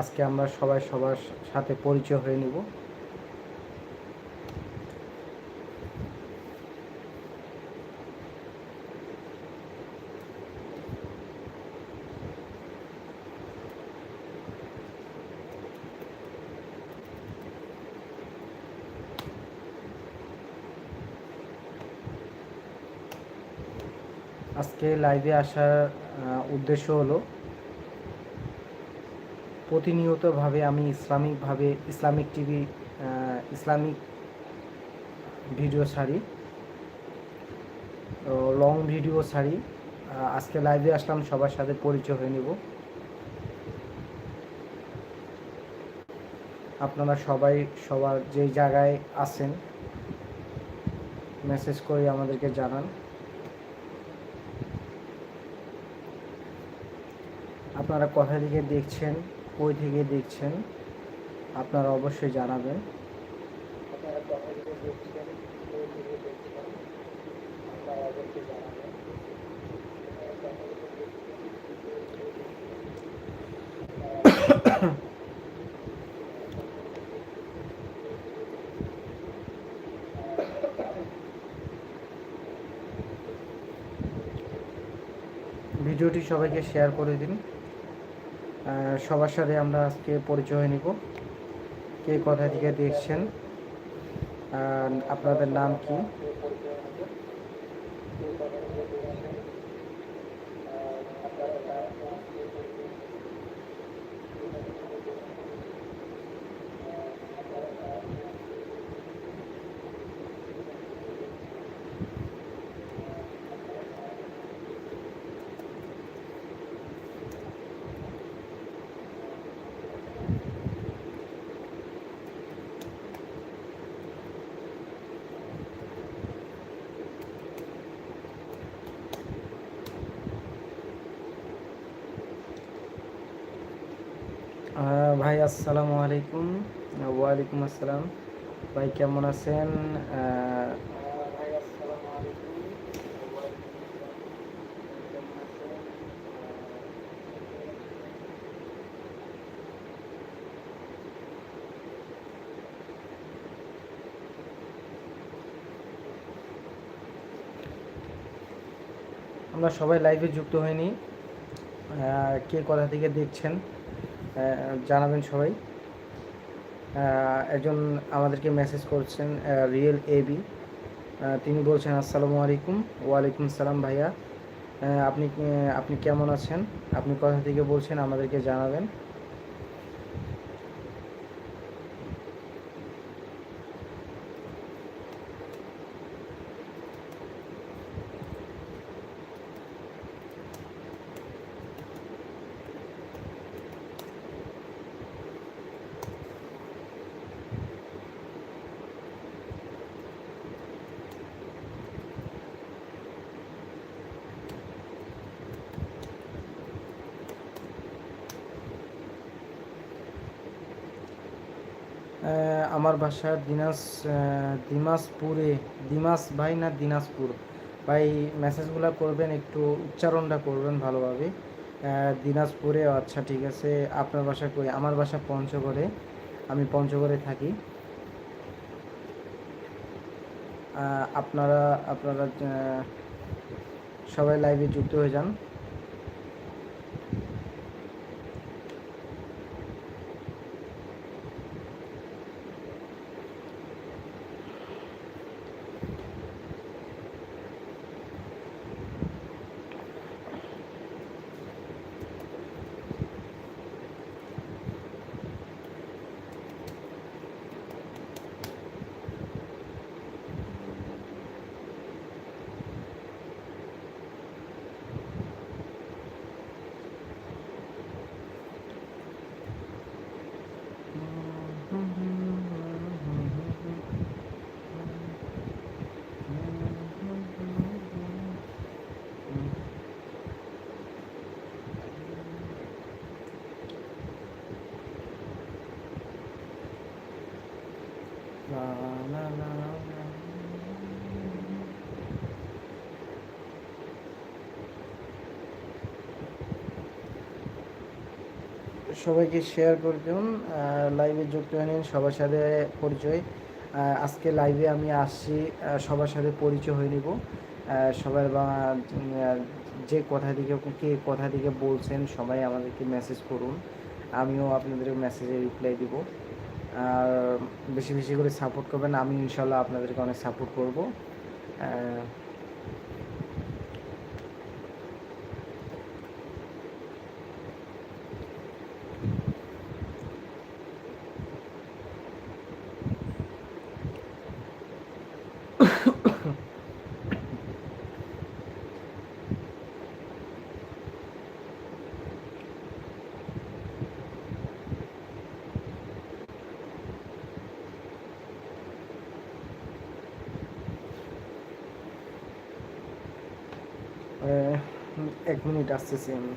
আজকে আমরা সবাই সবার সাথে পরিচয় হয়ে নিব। আজকে লাইভে আসার উদ্দেশ্য হলো প্রতিনিয়তভাবে আমি ইসলামিকভাবে, ইসলামিক টিভি ইসলামিক ভিডিও ছাড়ি, তো লং ভিডিও ছাড়ি। আজকে লাইভে আসলাম, সবার সাথে পরিচয় হয়ে নেব। আপনারা সবাই, সবার যে জায়গায় আছেন মেসেজ করে আমাদেরকে জানান। আপনারা কোথা থেকে দেখছেন? কই থেকে দেখছেন আপনারা অবশ্যই জানাবেন। ভিডিওটি সবাইকে শেয়ার করে দিন। সবার সাথে আমরা আজকে পরিচয় নিব। কে কোথা থেকে দেখছেন? আপনাদের নাম কি? ভাই, আসসালামু আলাইকুম। ওয়ালাইকুম আসসালাম। ভাই, কেমন আছেন? আমরা সবাই লাইভে যুক্ত হয়নি। কে কোথা থেকে দেখছেন? জানাবেন সবাই। একজন আমাদেরকে মেসেজ করছেন রিয়েল এবি তিনি বলছেন, আসসালামু আলাইকুম, ওয়ালাইকুম সালাম ভাইয়া। আপনি আপনি কেমন আছেন? আপনি কোথা থেকে বলছেন আমাদেরকে জানাবেন? আমার বাসা দিনাজ আহ, দিমাজপুরে দিমাস ভাই না দিনাজপুর? ভাই মেসেজগুলো করবেন একটু উচ্চারণটা করবেন ভালোভাবে। দিনাজপুরে আচ্ছা ঠিক আছে আপনার বাসা কই? আমার বাসা পঞ্চগড়ে আমি পঞ্চগড়ে থাকি। আপনারা আপনারা সবাই লাইভে যুক্ত হয়ে যান। সবাইকে শেয়ার করে দিন লাইভে যুক্ত হয়ে নিন, সবার সাথে পরিচয়। আজকে লাইভে আমি আসছি সবার সাথে পরিচয় হয়ে নিব। সবার বা যে কথা দিকে কে কথা দিকে বলছেন, সবাই আমাদেরকে মেসেজ করুন। আমিও আপনাদের মেসেজে রিপ্লাই দিব। আর বেশি বেশি করে সাপোর্ট করবেন, আমি ইনশাল্লাহ আপনাদেরকে অনেক সাপোর্ট করব। এক মিনিট আসতেছি আমি।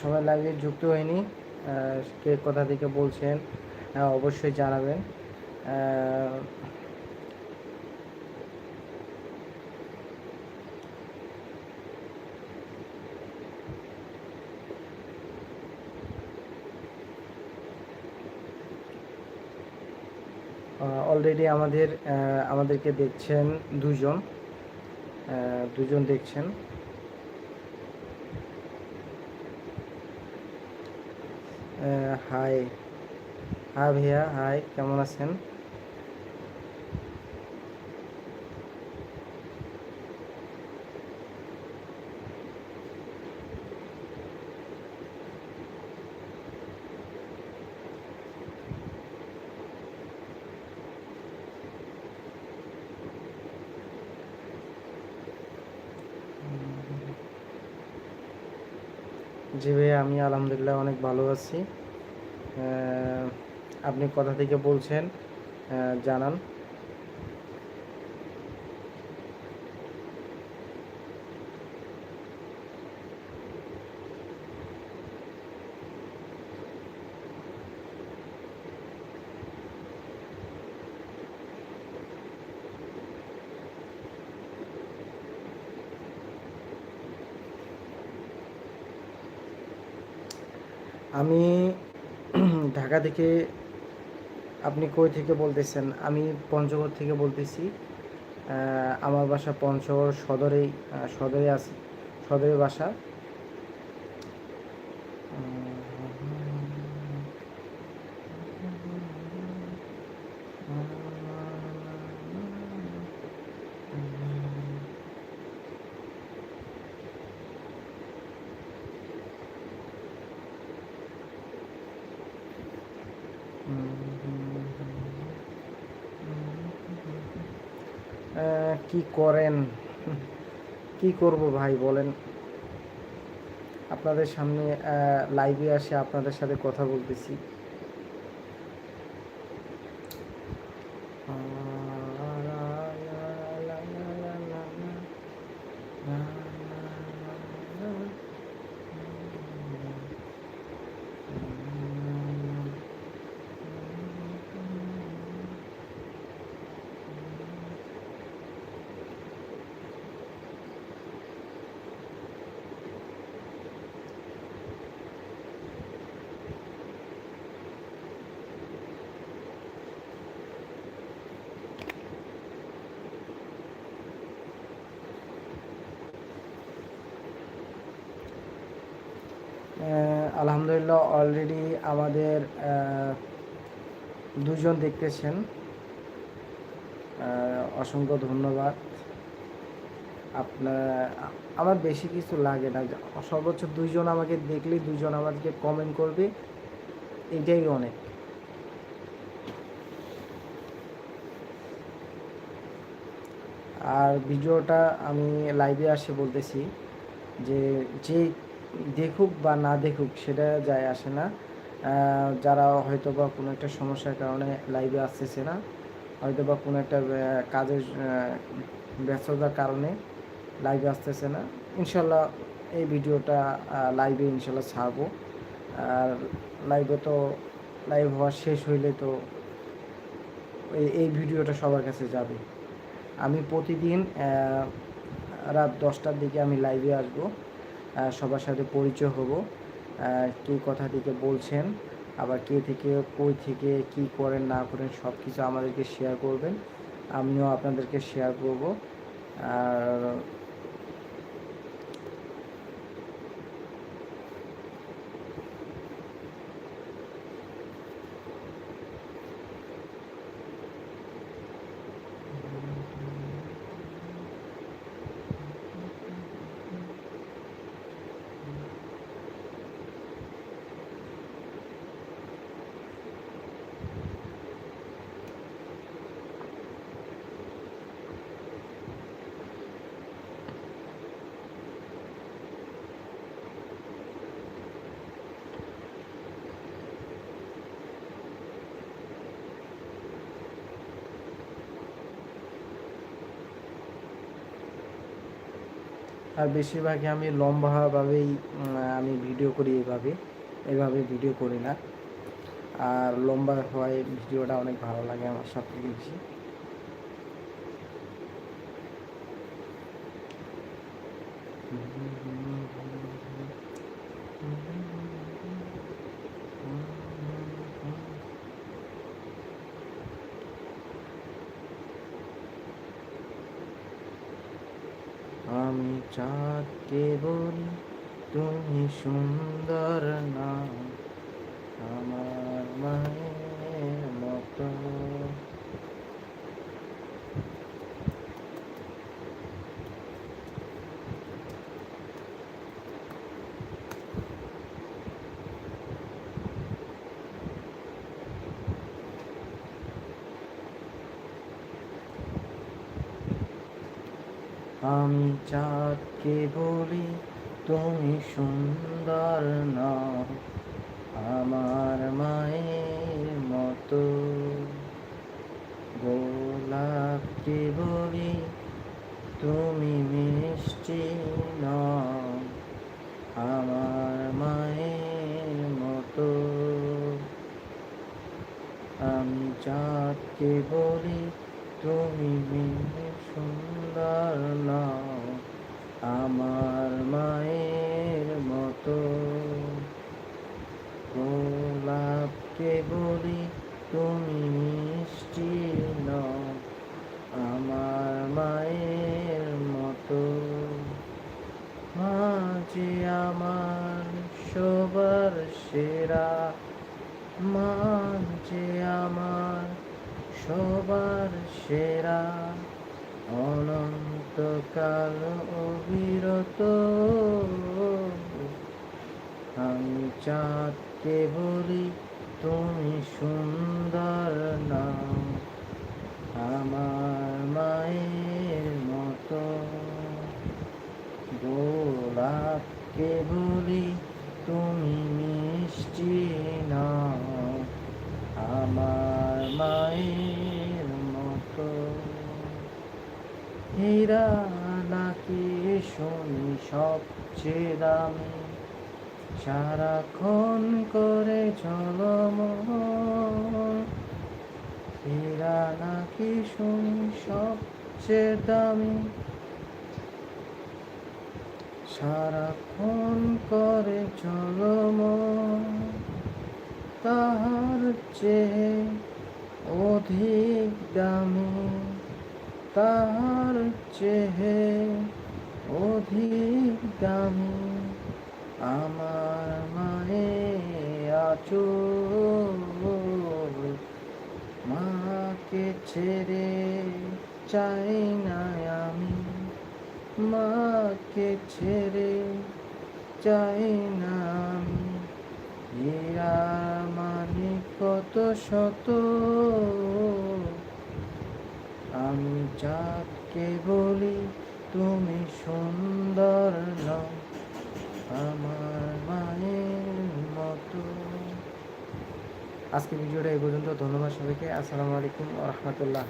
সবাই লাইভে যুক্ত হয়নি। কে কোথা থেকে বলছেন অবশ্যই জানাবেন। অলরেডি আমাদের আমাদেরকে দেখছেন দুজন। দুজন দেখছেন। হাই হ্যাঁ ভাইয়া হাই কেমন আছেন? জি ভাইয়া আমি আলহামদুলিল্লাহ অনেক ভালো আছি। আপনি কোথা থেকে বলছেন জানান। আমি ঢাকা থেকে আপনি কই থেকে বলতেছেন? আমি পঞ্চগড় থেকে বলতেছি। আমার বাসা পঞ্চগড় সদরেই সদরে আছে। সদরে বাসা। কি করেন? কি করব ভাই বলেন। আপনাদের সামনে লাইভে আসে আপনাদের সাথে কথা বলতেছি। আলহামদুলিল্লাহ অলরেডি আমাদের দুজন দেখতেছেন। অসংখ্য ধন্যবাদ। আপনার, আমার বেশি কিছু লাগে না। সর্বোচ্চ দুইজন আমাকে দেখলে দুজন আমাকে কমেন্ট করবে। এটাই অনেক। আর ভিডিওটা আমি লাইভে আসে বলতেছি যে যে দেখুক বা না দেখুক, সেটা যায় আসে না। যারা হয়তো বা কোনো একটা সমস্যার কারণে লাইভে আসতেছে না হয়তো বা কোনো একটা কাজের ব্যস্ততার কারণে লাইভে আসতেছে না, ইনশাল্লাহ এই ভিডিওটা লাইভে ইনশাল্লাহ ছাড়বো। আর লাইভে তো লাইভ হওয়া শেষ হইলে তো এই ভিডিওটা সবার কাছে যাবে। আমি প্রতিদিন রাত দশটার দিকে আমি লাইভে আসব। সবার সাথে পরিচয় হব। কে কথা থেকে বলছেন, আবার কে থেকে, কই থেকে, কি করেন, না করেন সব কিছু আমাদেরকে শেয়ার করবেন। আমিও আপনাদেরকে শেয়ার করব। আর আর বেশিরভাগই আমি লম্বাভাবেই আমি ভিডিও করি এভাবে এভাবে ভিডিও করি না। আর লম্বা হওয়ায় ভিডিওটা অনেক ভালো লাগে আমার সব থেকে বেশি আমি চাঁদকে বলি তুমি সুন্দর না আমার মায়ের মতো। আমি চাঁদকে বলি, তুমি সুন্দর না আমার মায়ের মতো। গোলাপকে বলি, তুমি মিষ্টি না আমার মায়ের মতো। আমি চাঁদকে বলি, তুমি আমার মায়ের মতো গোলাপকে বলি তুমি মিষ্টি নাও। আমার মায়ের মতো হীরা নাকি শুনি সবচেয়ে দামি? সারাক্ষণ করে চলম হীরা নাকি শুনি সবচেয়ে দামি? সারাক্ষণ করে চলম তাহার চেয়ে অধিক দামি। তাহার চেয়ে অধিক দামি। আমার মায়ে আচো মাকে ছেড়ে চাই না আমি। মাকে ছেড়ে চাই না আমি। হীরা মানি কত শত? আমি চাঁদকে বলি তুমি সুন্দর নও। আমার মায়ের মতো আজকে ভিডিওটা এই পর্যন্ত। ধন্যবাদ সবাইকে। আসসালামু আলাইকুম রহমতুল্লাহ।